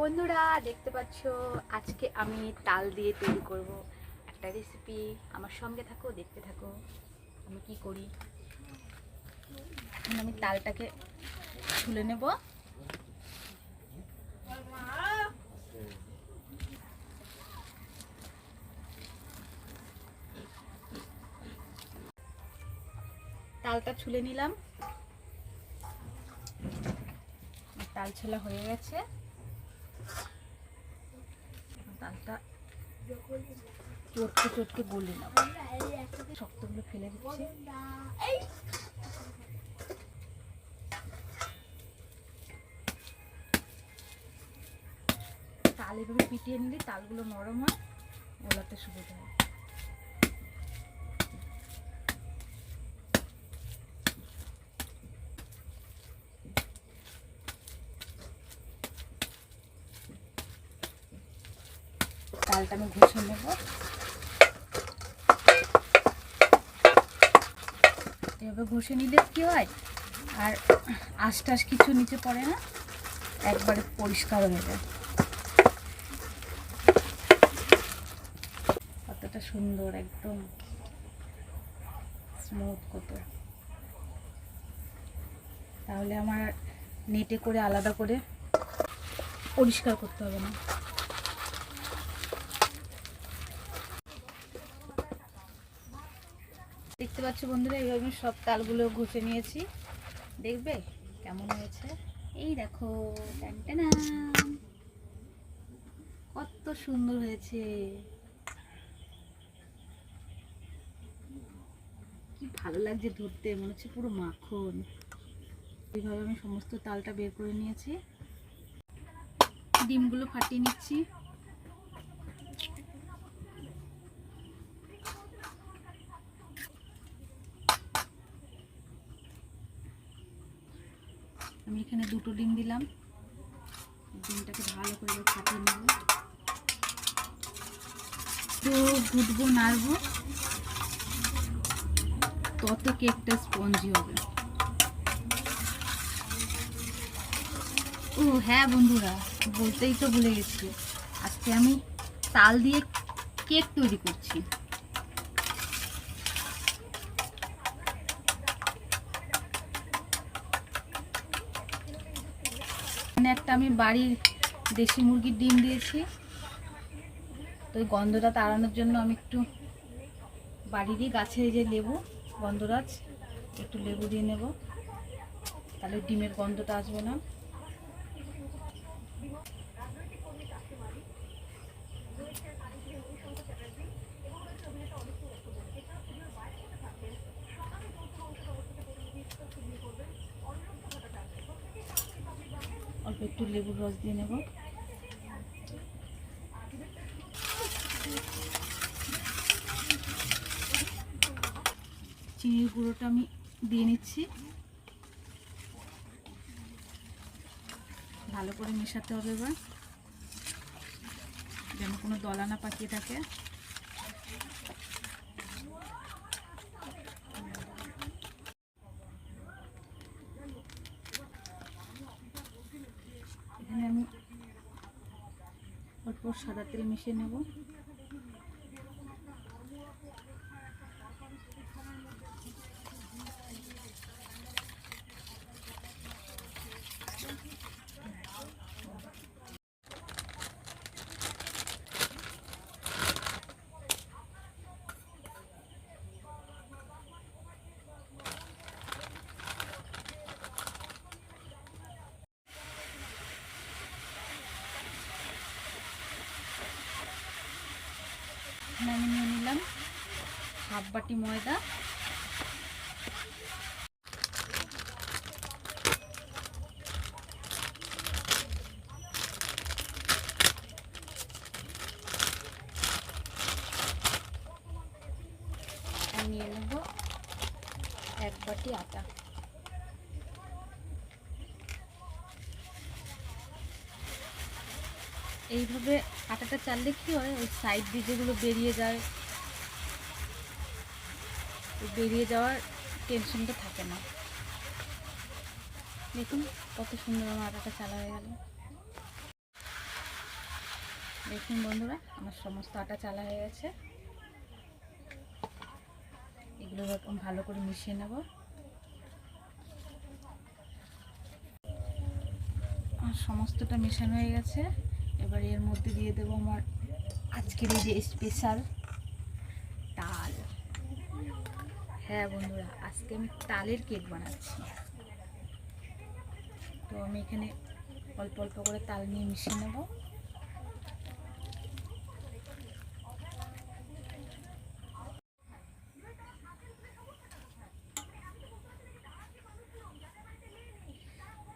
বন্ধুরা, দেখতে পাচ্ছ, আজকে আমি তাল দিয়ে তৈরি করব একটা রেসিপি আমার সঙ্গে থাকো, দেখতে থাকো, আমি কি করি। আমি তালটাকে তুলে নেব। তালটা ছুলে নিলাম। তাল ছোলা হয়ে গেছে তালটা চটকে চটকে বলি না শক্তগুলো ফেলে দিচ্ছি। তাল এভাবে পিটিয়ে নিলে তালগুলো নরম হয়, গোলাতে সুবিধা হয়। তালটা আমি ঘষে নেব। এভাবে ঘষে নিলে কি হয়? আর আশটাশ কিছু নিচে পড়ে না, একবারে পরিষ্কার হয়ে যায়। কতটা সুন্দর একদম স্মুথ কত। তাহলে আমার নেটে করে আলাদা করে পরিষ্কার করতে হবে না। পাচ্ছ বন্ধুরা, এইভাবে আমি সব তালগুলো ঘষে নিয়েছি। দেখবে কেমন হয়েছে? এই দেখো কত সুন্দর হয়েছে। কি ভালো লাগছে ধরতে, মনে হচ্ছে পুরো মাখন। এইভাবে আমি সমস্ত তালটা বের করে নিয়েছি। ডিমগুলো ফাটিয়ে নিচ্ছি। এখানে দুটো ডিম দিলাম। ডিমটাকে ভালো করে ফাটিয়ে নেব। তো গুটবো নাড়বো। তত কেকটা স্পঞ্জি হবে। ও হ্যাঁ বন্ধুরা, বলতেই তো ভুলে গেছি। আজকে আমি তাল দিয়ে কেক তৈরি করছি। এখানে একটা আমি বাড়ির দেশি মুরগির ডিম দিয়েছি। তো ওই গন্ধটা তাড়ানোর জন্য আমি একটু বাড়িরই গাছে যে লেবু, গন্ধরাজ, একটু লেবু দিয়ে নেব। তাহলে ডিমের গন্ধটা আসবে না। অল্প একটু লেবুর রস দিয়ে নেব। চিনির গুঁড়োটা আমি দিয়ে নিচ্ছি। ভালো করে মেশাতে হবে এবার। যেন কোনো দলা না পাকিয়ে থাকে এখানে আমি অল্প সাদা তেল মিশিয়ে নেব। আমি নিয়ে নিলাম হাফ বাটি ময়দা। নিয়ে নেব এক বাটি আটা। এইভাবে আটাটা চাললে কি হয়, ওই সাইড দিয়ে যেগুলো বেরিয়ে যায়, ওই বেরিয়ে যাওয়ার টেনশনটা থাকে না। দেখুন কত সুন্দর আমার আটাটা চালা হয়ে গেল। দেখুন বন্ধুরা, আমার সমস্ত আটা চালা হয়ে গেছে। এগুলো এরকম ভালো করে মিশিয়ে নেব। আমার সমস্তটা মেশানো হয়ে গেছে। এবার এর মধ্যে দিয়ে দেবো আমার আজকের এই যে স্পেশাল তাল। হ্যাঁ বন্ধুরা, আজকে আমি তালের কেক বানাচ্ছি। তো আমি এখানে অল্প অল্প করে তাল নিয়ে মিশিয়ে নেব।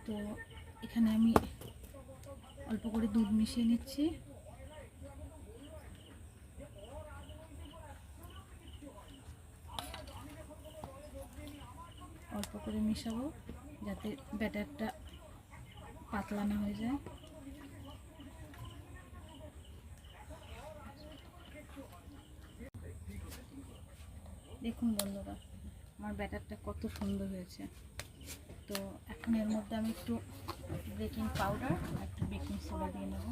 তো এখানে আমি অল্প করে দুধ মিশিয়ে নিচ্ছি। অল্প করে মিশাবো যাতে ব্যাটারটা পাতলা না হয়ে যায়। দেখুন বন্ধুরা, আমার ব্যাটারটা কত সুন্দর হয়েছে। তো এখন এর মধ্যে আমি একটু বেকিং পাউডার একটু বেকিং সোডা দিয়ে নেব।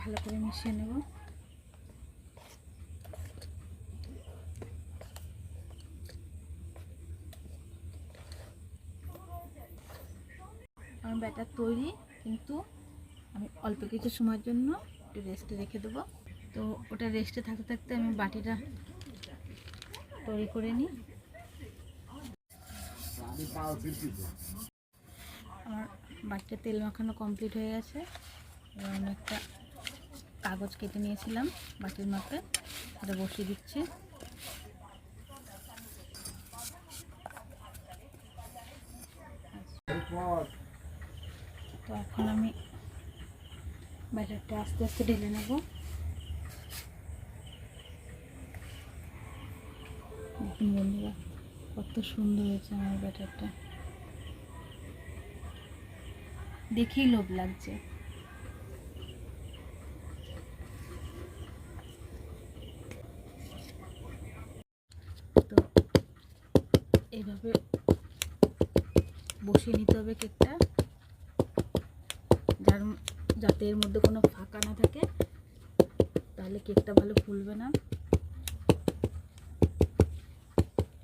ভালো করে মিশিয়ে নেব। আমার ব্যাটার তৈরি, কিন্তু আমি অল্প কিছু সময়ের জন্য একটু রেস্টে রেখে দেবো। তো ওটা রেস্টে থাকতে থাকতে আমি বাটিটা তৈরি করে নিই। আমার বাটিটা তেল মাখানো কমপ্লিট হয়ে গেছে। আমি একটা কাগজ কেটে নিয়েছিলাম বাটির মাপে। ওটা বসিয়ে দিচ্ছি। তো এখন আমি ব্যাটারটা আস্তে আস্তে ঢেলে নেব। দেখুন বন্ধুরা, কত সুন্দর হয়েছে আমার ব্যাটারটা। দেখেই লোভ লাগছে। তো, এইভাবে বসিয়ে নিতে হবে কেকটা। যাতে এর মধ্যে কোনো ফাঁকা না থাকে, তাহলে কেকটা ভালো ফুলবে না।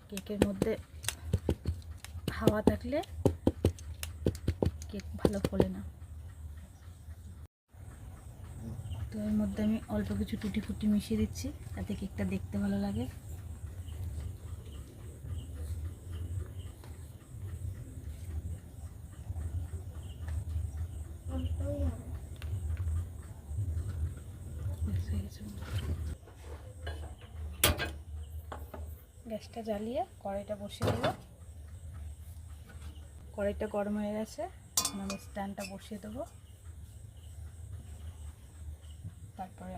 কেকের মধ্যে হাওয়া থাকলে কেক ভালো ফোলে না। তো এর মধ্যে আমি অল্প কিছু টুটি ফুটি মিশিয়ে দিচ্ছি তাতে কেকটা দেখতে ভালো লাগে ব্যাস হয়ে গেছে। গ্যাসটা জ্বালিয়ে কড়াইটা বসিয়ে দেবো। কড়াইটা গরম হয়ে গেছে, এখন আমি স্ট্যান্ডটা বসিয়ে দেবো। তারপরে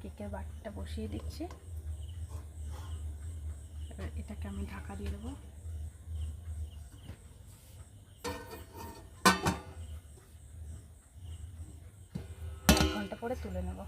কেকের বাটিটা বসিয়ে দিচ্ছি। এটাকে আমি ঢাকা দিয়ে দেবো। ঘণ্টা পরে তুলে নেব।